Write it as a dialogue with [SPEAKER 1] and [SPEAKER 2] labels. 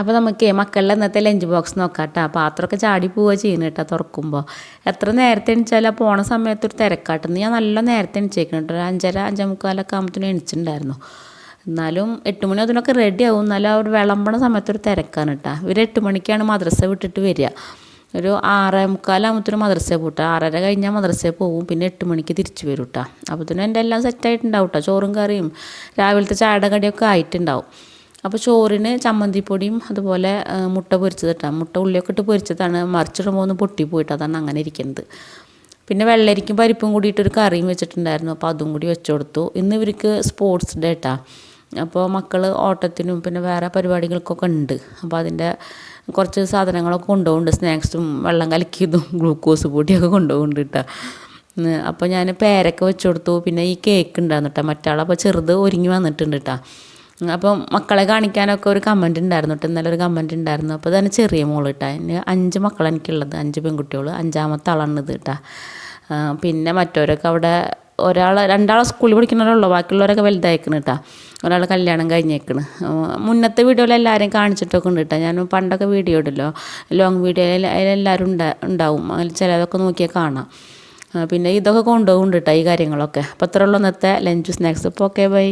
[SPEAKER 1] അപ്പോൾ നമുക്ക് മക്കളുടെ ഇന്നത്തെ ലഞ്ച് ബോക്സ് നോക്കാം കേട്ടോ പാത്രമൊക്കെ ചാടി പോവുക ചെയ്യുന്നു കേട്ടോ തുറക്കുമ്പോൾ എത്ര നേരത്തെ എണിച്ചാൽ പോണ സമയത്ത് ഒരു തിരക്കാട്ടെന്ന് ഞാൻ നല്ല നേരത്തെ എണിച്ചേക്കണം കേട്ടോ ഒരു അഞ്ചര അഞ്ചേ മുക്കാലൊക്കെ ആകുമ്പോഴത്തേനും എണിച്ചിട്ടുണ്ടായിരുന്നു. എന്നാലും എട്ട് മണി അതിനൊക്കെ റെഡി ആവും. എന്നാലും ആ ഒരു വിളമ്പണ സമയത്ത് ഒരു തിരക്കാണ് കേട്ടോ ഇവർ എട്ട് മണിക്കാണ് മദ്രസ വിട്ടിട്ട് വരിക. ഒരു ആറേ മുക്കാലാകുമ്പത്തേനും മദ്രസ പോട്ടെ. ആറര കഴിഞ്ഞാൽ മദ്രസ പോകും പിന്നെ എട്ട് മണിക്ക് തിരിച്ചു വരും കേട്ടോ തന്നെ എന്റെ എല്ലാം സെറ്റായിട്ടുണ്ടാവും കേട്ടോ ചോറും കറിയും രാവിലത്തെ ചാടകടിയൊക്കെ കടിയൊക്കെ ആയിട്ടുണ്ടാവും. അപ്പോൾ ചോറിന് ചമ്മന്തിപ്പൊടിയും അതുപോലെ മുട്ട പൊരിച്ചത് ഇട്ടാൽ മുട്ട ഉള്ളിയൊക്കെ ഇട്ട് പൊരിച്ചതാണ്. മറിച്ചിടുമ്പോൾ ഒന്ന് പൊട്ടിപ്പോയിട്ട് അതാണ് അങ്ങനെ ഇരിക്കുന്നത്. പിന്നെ വെള്ളരിക്കും പരിപ്പും കൂടിയിട്ടൊരു കറിയും വെച്ചിട്ടുണ്ടായിരുന്നു. അപ്പോൾ അതും കൂടി വെച്ചു കൊടുത്തു. ഇന്ന് ഇവർക്ക് സ്പോർട്സ് ഡേ കേട്ടാ അപ്പോൾ മക്കൾ ഓട്ടത്തിനും പിന്നെ വേറെ പരിപാടികൾക്കൊക്കെ ഉണ്ട്. അപ്പോൾ അതിന്റെ കുറച്ച് സാധനങ്ങളൊക്കെ കൊണ്ടുപോകുന്നുണ്ട്. സ്നാക്സും വെള്ളം കലക്കിയതും ഗ്ലൂക്കോസ് പൊടിയൊക്കെ കൊണ്ടുപോകുന്നുണ്ട് കേട്ടോ അപ്പോൾ ഞാൻ പേരൊക്കെ വെച്ചു കൊടുത്തു. പിന്നെ ഈ കേക്ക് ഉണ്ടായിരുന്നു കേട്ടോ മറ്റാളപ്പോൾ ചെറുത് ഒരുങ്ങി വന്നിട്ടുണ്ട് കേട്ടോ അപ്പം മക്കളെ കാണിക്കാനൊക്കെ ഒരു കമന്റ് ഉണ്ടായിരുന്നു കേട്ടോ ഇന്നലെ ഒരു കമന്റ് ഉണ്ടായിരുന്നു. അപ്പോൾ തന്നെ ചെറിയ മോൾ കേട്ടോ എന്റെ അഞ്ച് മക്കളാണ് എനിക്കുള്ളത്. അഞ്ച് പെൺകുട്ടികൾ അഞ്ചാമത്തെ ആളാണ് ഇത് കേട്ടോ പിന്നെ മറ്റവരൊക്കെ അവിടെ ഒരാൾ രണ്ടാളെ സ്കൂളിൽ പഠിക്കുന്നവരുള്ളൂ ബാക്കിയുള്ളവരൊക്കെ വലുതായിക്കണ് കേട്ടോ ഒരാൾ കല്യാണം കഴിഞ്ഞേക്കണ്. മുന്നത്തെ വീഡിയോയിൽ എല്ലാവരെയും കാണിച്ചിട്ടൊക്കെ ഉണ്ട് കേട്ടോ ഞാൻ പണ്ടൊക്കെ വീഡിയോ ഇടല്ലോ. ലോങ് വീഡിയോയിൽ അതിലെല്ലാവരും ഉണ്ടാ ഉണ്ടാവും. അതിൽ ചിലതൊക്കെ നോക്കിയാൽ കാണാം. പിന്നെ ഇതൊക്കെ കൊണ്ടുപോകുന്നുണ്ട് കേട്ടോ ഈ കാര്യങ്ങളൊക്കെ. അപ്പോൾ അത്രയുള്ളൂ ഇന്നത്തെ ലഞ്ച് സ്നാക്സ് ഇപ്പോൾ ഓക്കെ ബൈ